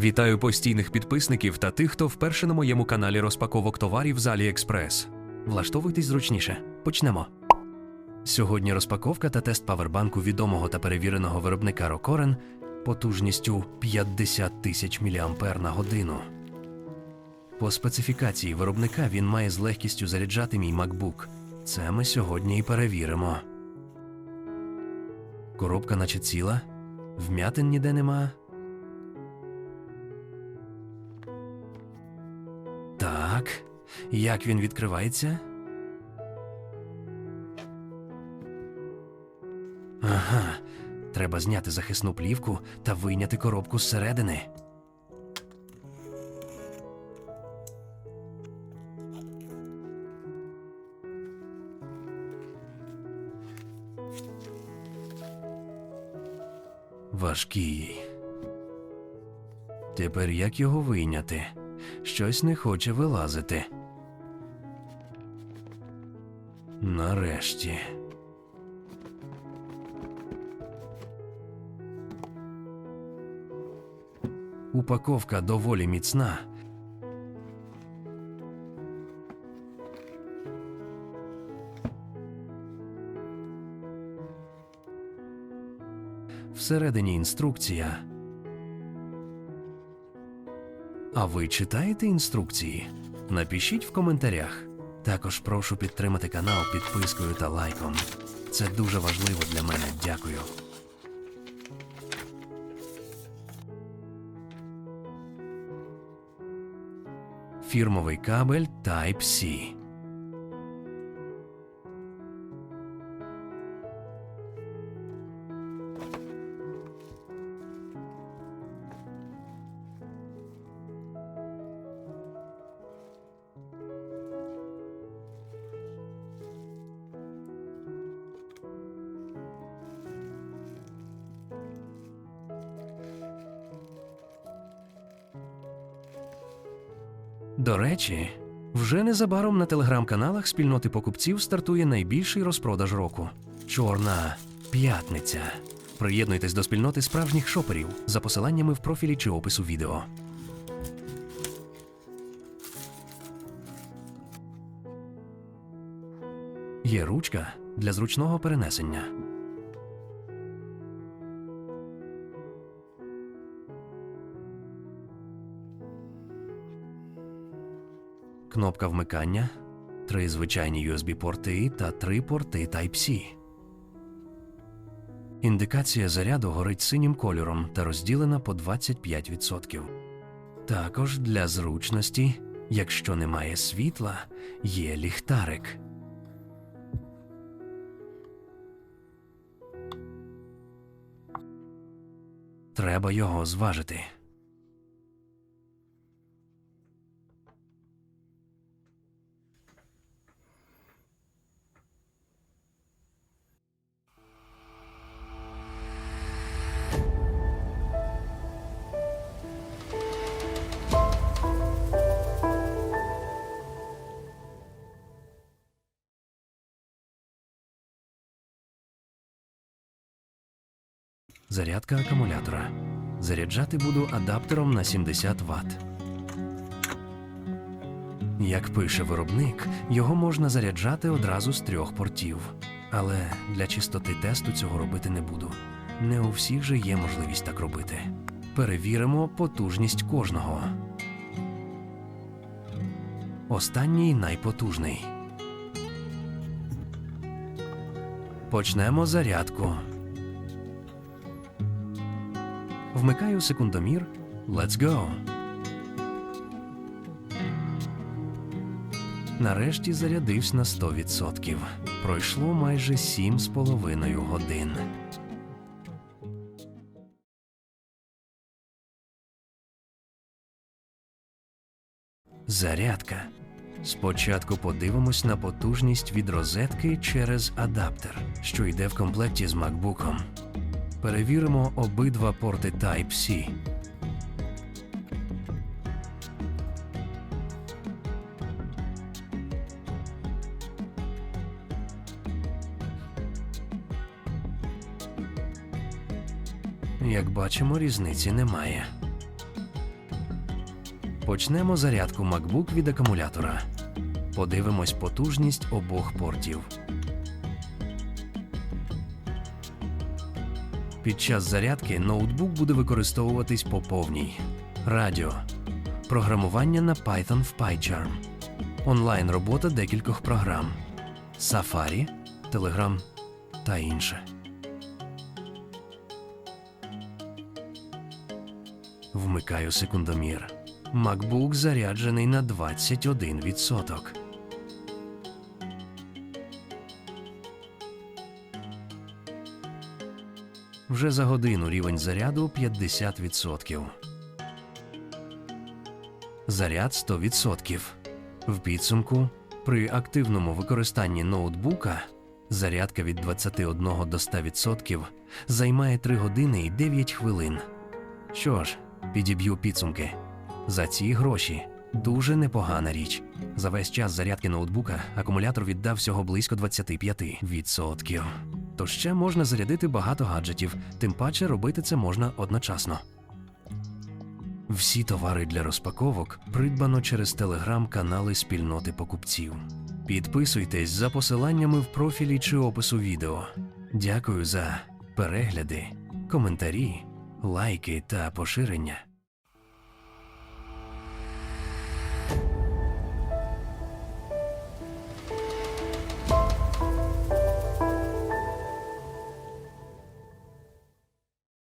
Вітаю постійних підписників та тих, хто вперше на моєму каналі розпаковок товарів з AliExpress. Влаштовуйтесь зручніше. Почнемо. Сьогодні розпаковка та тест павербанку відомого та перевіреного виробника Рокорен потужністю 50 тисяч мА на годину. По специфікації виробника він має з легкістю заряджати мій MacBook. Це ми сьогодні і перевіримо. Коробка наче ціла, вмятин ніде нема. Як він відкривається? Ага, треба зняти захисну плівку та вийняти коробку зсередини. Важкий. Тепер як його вийняти? Щось не хоче вилазити. Нарешті. Упаковка доволі міцна. Всередині інструкція. А ви читаєте інструкції? Напишіть в коментарях. Також прошу підтримати канал підпискою та лайком. Це дуже важливо для мене. Дякую. Фірмовий кабель Type-C. До речі, вже незабаром на телеграм-каналах спільноти покупців стартує найбільший розпродаж року Чорна п'ятниця. Приєднуйтесь до спільноти справжніх шоперів за посиланнями в профілі чи опису відео. Є ручка для зручного перенесення. Кнопка вмикання, три звичайні USB-порти та три порти Type-C. Індикація заряду горить синім кольором та розділена по 25%. Також для зручності, якщо немає світла, є ліхтарик. Треба його зважити. Зарядка акумулятора. Заряджати буду адаптером на 70 Вт. Як пише виробник, його можна заряджати одразу з трьох портів. Але для чистоти тесту цього робити не буду. Не у всіх же є можливість так робити. Перевіримо потужність кожного. Останній найпотужний. Почнемо зарядку. Вмикаю секундомір. Let's go. Нарешті зарядився на 100%. Пройшло майже 7,5 годин. Зарядка. Спочатку подивимось на потужність від розетки через адаптер, що йде в комплекті з MacBook. Перевіримо обидва порти Type-C. Як бачимо, різниці немає. Почнемо зарядку MacBook від акумулятора. Подивимось потужність обох портів. Під час зарядки ноутбук буде використовуватись по повній. Радіо. Програмування на Python в PyCharm. Онлайн робота декількох програм. Safari, Telegram та інше. Вмикаю секундомір. MacBook заряджений на 21%. Вже за годину рівень заряду 50%. Заряд 100%. В підсумку при активному використанні ноутбука зарядка від 21 до 100% займає 3 години і 9 хвилин. Що ж, підіб'ю підсумки. За ці гроші дуже непогана річ. За весь час зарядки ноутбука акумулятор віддав всього близько 25%. То ще можна зарядити багато гаджетів, тим паче робити це можна одночасно. Всі товари для розпаковок придбано через телеграм-канали спільноти покупців. Підписуйтесь за посиланнями в профілі чи опису відео. Дякую за перегляди, коментарі, лайки та поширення.